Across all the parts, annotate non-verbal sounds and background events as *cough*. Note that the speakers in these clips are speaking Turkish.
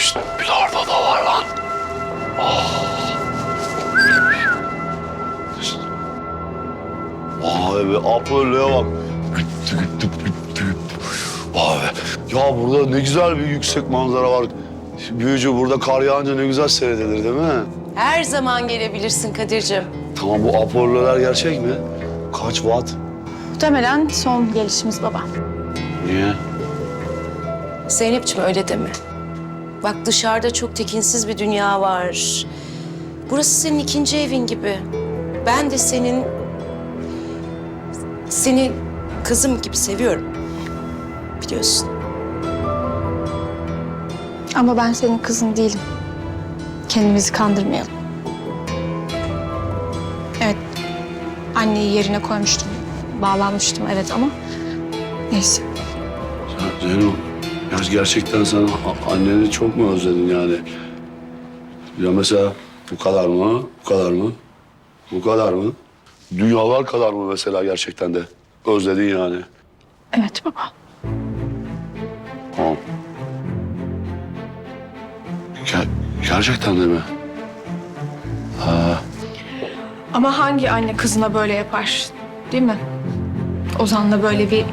Şşt, bilardo da var lan. Oh. Vay be Apollo'ya bak. Vay be. Ya burada ne güzel bir yüksek manzara var. Büyücü burada kar yağınca ne güzel seyredilir değil mi? Her zaman gelebilirsin Kadir'cim. Tamam bu Apollo'lar gerçek mi? Kaç watt? Muhtemelen son gelişimiz baba. Niye? Zeynep'ciğim öyle deme. Bak dışarıda çok tekinsiz bir dünya var. Burası senin ikinci evin gibi. Ben de senin... Seni kızım gibi seviyorum. Biliyorsun. Ama ben senin kızın değilim. Kendimizi kandırmayalım. Evet, anneyi yerine koymuştum. Bağlanmıştım evet ama neyse. Sen Zeyno, ya gerçekten sen a- anneni çok mu özledin yani? Ya mesela bu kadar mı? Bu kadar mı? Bu kadar mı? Dünyalar kadar mı mesela gerçekten de? Özledin yani. Evet baba. Tamam. Ger- gerçekten de mi? Ama hangi anne kızına böyle yapar? Değil mi? Ozan'la böyle bir...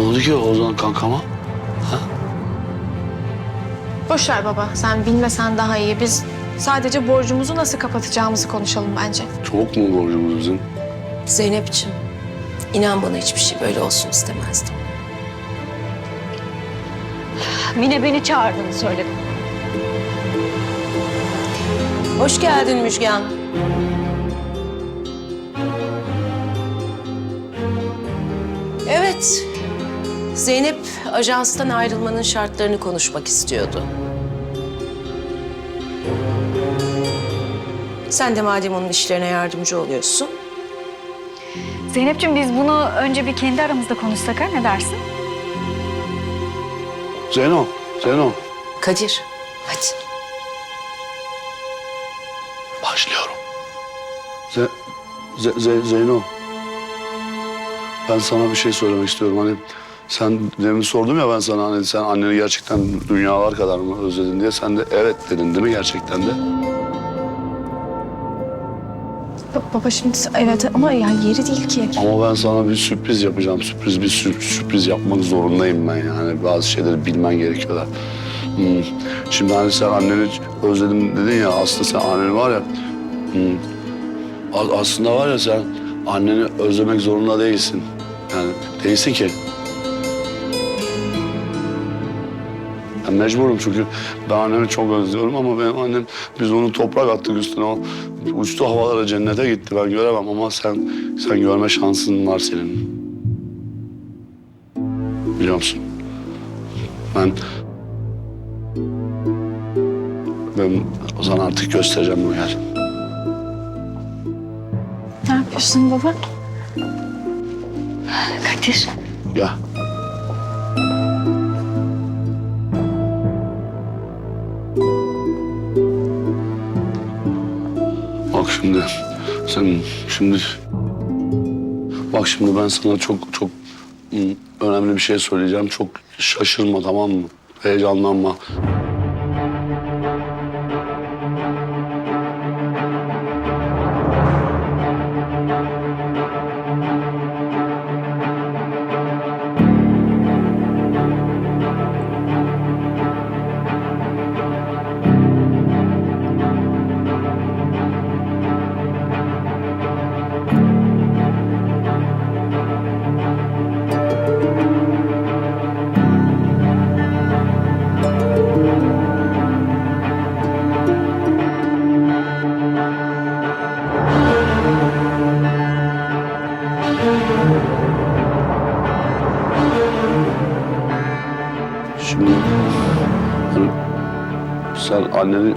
oldu ki Ozan kankama? Boş ver baba. Sen bilmesen daha iyi. Biz sadece borcumuzu nasıl kapatacağımızı konuşalım bence. Çok mu borcumuz bizim? Zeynep'ciğim, inan bana hiçbir şey böyle olsun istemezdim. Mine beni çağırdığını söyledi. Hoş geldin Müjgan. Evet, Zeynep ajanstan ayrılmanın şartlarını konuşmak istiyordu. Sen de madem onun işlerine yardımcı oluyorsun, Zeynep'ciğim biz bunu önce bir kendi aramızda konuşsak ha ne dersin? Zeyno, Zeyno. Kadir, hadi. Başlıyorum. Ze, Ze- Ze- Zeyno. Ben sana bir şey söylemek istiyorum. Hani sen demin sordum ya ben sana hani sen anneni gerçekten dünyalar kadar mı özledin diye. Sen de evet dedin değil mi gerçekten de? Ba- baba şimdi evet ama yani yeri değil ki. Ama ben sana bir sürpriz yapacağım. Sürpriz bir sür- sürpriz yapmak zorundayım ben yani. Bazı şeyleri bilmen gerekiyor da. Hmm. Şimdi hani sen anneni özledim dedin ya aslında sen anneni var ya... hmm, a- aslında var ya sen anneni özlemek zorunda değilsin. Yani değilsin ki. Ben mecburum çünkü ben annemi çok özlüyorum ama benim annem biz onu toprak attık üstüne o uçtu havalara cennete gitti ben göremem ama sen sen görme şansın var senin. Biliyor musun? Ben ben o zaman artık göstereceğim bu yer. Ne yapıyorsun baba? Kadir. Ya. Şimdi sen şimdi bak şimdi ben sana çok çok önemli bir şey söyleyeceğim. Çok şaşırma tamam mı? Heyecanlanma. Sen anneni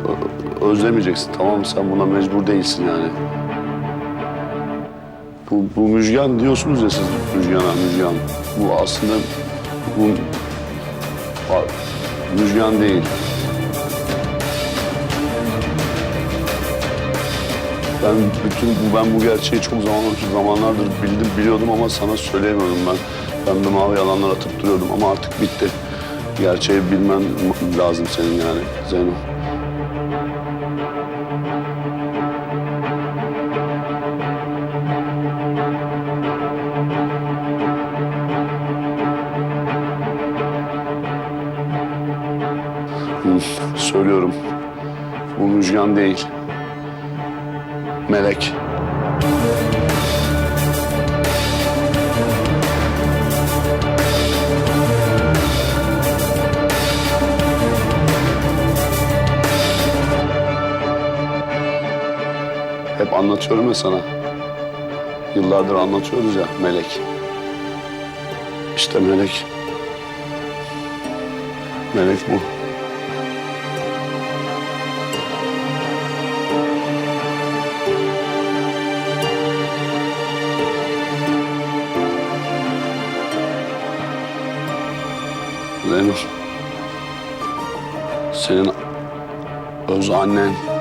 özlemeyeceksin tamam mı? Sen buna mecbur değilsin yani. Bu, bu müjgan diyorsunuz ya siz müjgana müjgan. Bu aslında bu müjgan değil. Ben bütün bu ben bu gerçeği çok zaman zamanlardır bildim biliyordum ama sana söyleyemiyordum ben. Ben de mavi yalanlar atıp duruyordum ama artık bitti. Gerçeği bilmen lazım senin yani Zeyno. Söylüyorum. Bu Müjgan değil. Melek. Hep anlatıyorum ya sana. Yıllardır anlatıyoruz ya Melek. İşte Melek. Melek bu. Zeynep. Senin öz annen.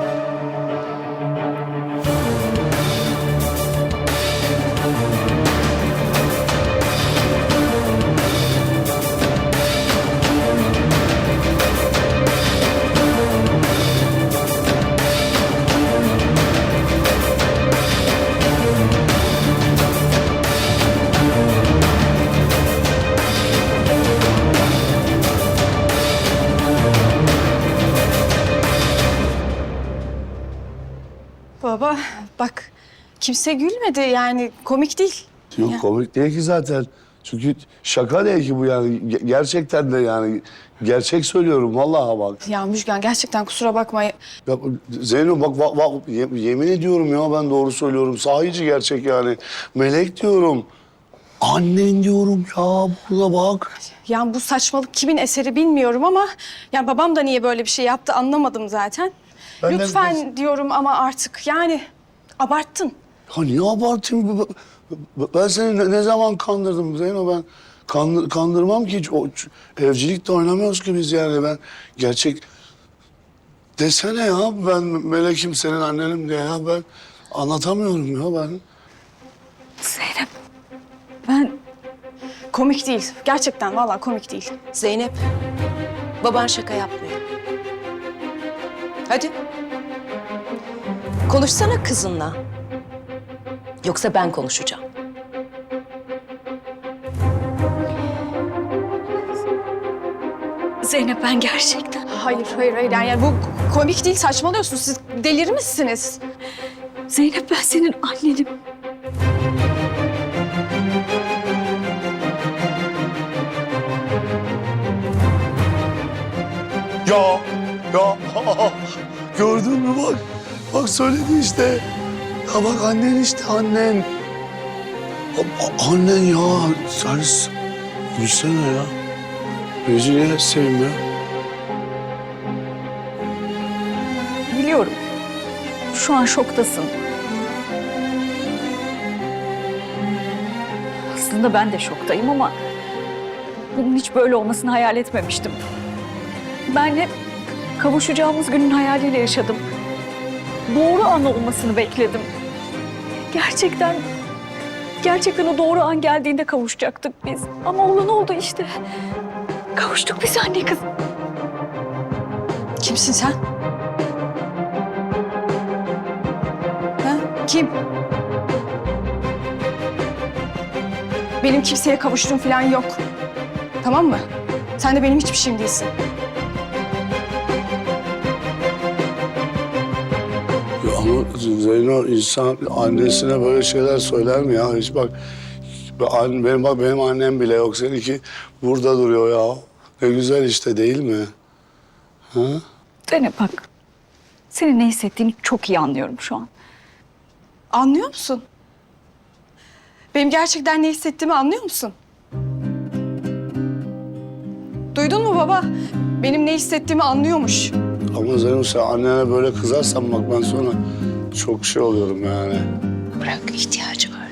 Baba bak kimse gülmedi yani komik değil. Yok komik değil ki zaten. Çünkü şaka değil ki bu yani. Ge- Gerçekten de yani. Gerçek söylüyorum vallahi bak. Ya Müjgan gerçekten kusura bakma. Ya, Zeyno bak, bak, bak ye- yemin ediyorum ya ben doğru söylüyorum. Sahici gerçek yani. Melek diyorum. Annen diyorum ya burada bak. Yani bu saçmalık kimin eseri bilmiyorum ama... ...yani babam da niye böyle bir şey yaptı anlamadım zaten. Ben de- Lütfen diyorum ama artık yani abarttın. Ya niye abartayım? B- b- Ben seni ne, ne zaman kandırdım Zeyno ben? Kandır, kandırmam ki. hiç. O, ç- evcilik de oynamıyoruz ki biz yani. Ben gerçek... Desene ya ben Melek'im senin annenim diye ya ben anlatamıyorum ya ben. Zeynep, ben Komik değil. Gerçekten vallahi komik değil. Zeynep, baban şaka yapmıyor. Hadi. Konuşsana kızınla. Yoksa ben konuşacağım. Zeynep ben gerçekten. Hayır, hayır, hayır. Yani bu komik değil, saçmalıyorsunuz. Siz delirmişsiniz. Zeynep ben senin annenim. Ya, ya *laughs* gördün mü bak. Bak söyledi işte. Ya bak annen işte annen. A- a- annen ya. Sen gülsene ya. Yüzüne seveyim ya. Biliyorum. Şu an şoktasın. Aslında ben de şoktayım ama bunun hiç böyle olmasını hayal etmemiştim. Ben hep kavuşacağımız günün hayaliyle yaşadım. Doğru an olmasını bekledim. Gerçekten, gerçekten o doğru an geldiğinde kavuşacaktık biz. Ama olan oldu işte. Kavuştuk biz anne kız. Kimsin sen? Ha? Kim? Benim kimseye kavuştuğum falan yok. Tamam mı? Sen de benim hiçbir şeyim değilsin. Zeyno insan annesine böyle şeyler söyler mi ya? Hiç bak ben- benim benim annem bile yok. Seninki burada duruyor ya. Ne güzel işte değil mi? Ha? Zeynep bak. Senin ne hissettiğini çok iyi anlıyorum şu an. Anlıyor musun? Benim gerçekten ne hissettiğimi anlıyor musun? Duydun mu baba? Benim ne hissettiğimi anlıyormuş. Ama Zeyno sen annene böyle kızarsan bak ben sonra çok şey oluyorum yani. Bırak ihtiyacı var.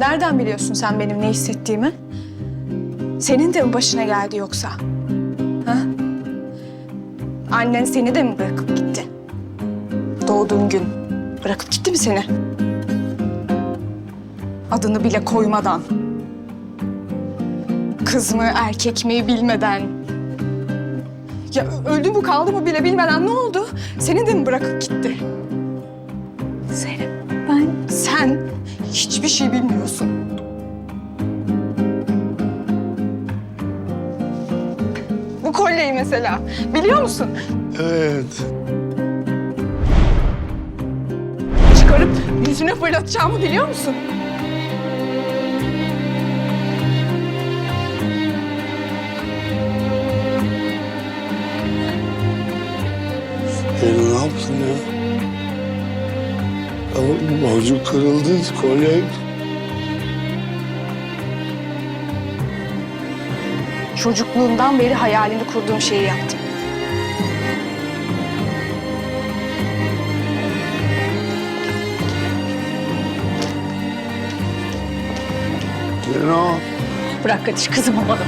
Nereden biliyorsun sen benim ne hissettiğimi? Senin de mi başına geldi yoksa? Ha? Annen seni de mi bırakıp gitti? doğduğun gün bırakıp gitti mi seni? Adını bile koymadan. Kız mı erkek mi bilmeden. Ya öldü mü kaldı mı bile bilmeden ne oldu? Seni de mi bırakıp gitti? Zeynep ben Sen hiçbir şey bilmiyorsun. Bu kolyeyi mesela biliyor musun? Evet. Çıkarıp yüzüne fırlatacağımı biliyor musun? Boncuk kırıldı, kolye. Çocukluğumdan beri hayalini kurduğum şeyi yaptım. Zeyno. bırak Kadir kızım olalım.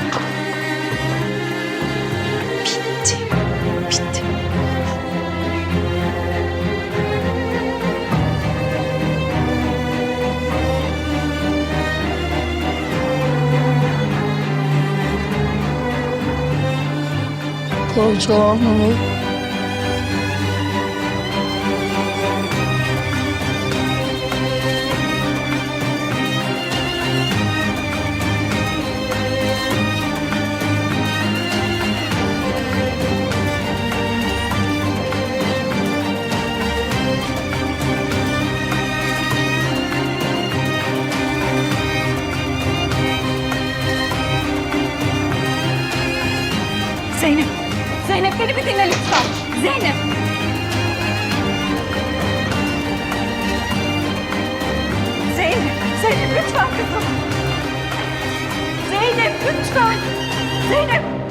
Parçalanma. Kızım. Zeynep lütfen. Zeynep.